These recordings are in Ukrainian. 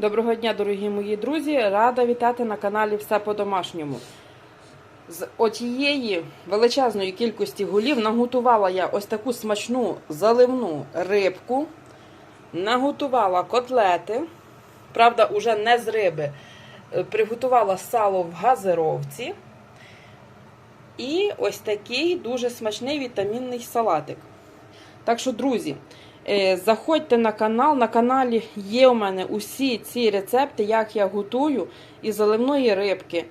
Доброго дня, дорогі мої друзі! Рада вітати на каналі Все по-домашньому. З отієї величезної кількості голів наготувала я ось таку смачну заливну рибку, наготувала котлети, правда, уже не з риби. Е, Приготувала сало в газировці. І ось такий дуже смачний вітамінний салатик. Так що, друзі, заходьте на канал. На каналі є у мене усі ці рецепти, як я готую і заливної рибки,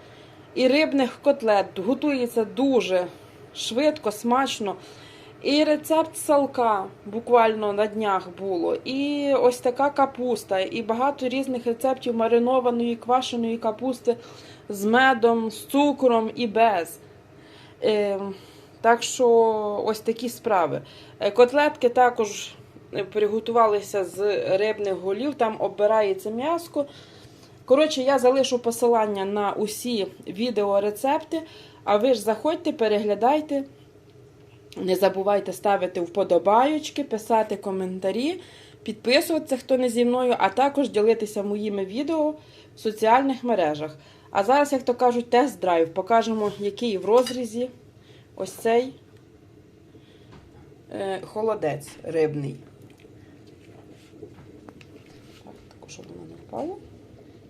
і рибних котлет. Готується дуже швидко, смачно. І рецепт салка буквально на днях було. І ось така капуста, і багато різних рецептів маринованої, квашеної капусти з медом, з цукром і без. Е, так що ось такі справи. Е, Котлетки також е, приготувалися з рибних голів, там обирається м'яско. Коротше, я залишу посилання на усі відеорецепти. А ви ж заходьте, переглядайте. Не забувайте ставити вподобайочки, писати коментарі, підписуватися, хто не зі мною, а також ділитися моїми відео в соціальних мережах. А зараз, як то кажуть, тест-драйв. Покажемо, який в розрізі ось цей е, холодець рибний. Так, також, щоб воно не впало.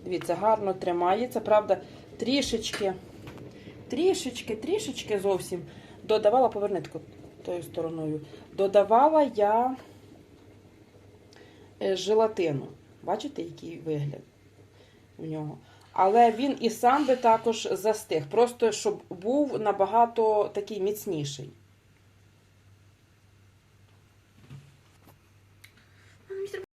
Дивіться, гарно тримається. Правда, трішечки, трішечки, трішечки зовсім додавала, поверни таку тою стороною. Додавала я е, желатину. Бачите, який вигляд у нього? Але він і сам би також застиг. Просто щоб був набагато такий міцніший.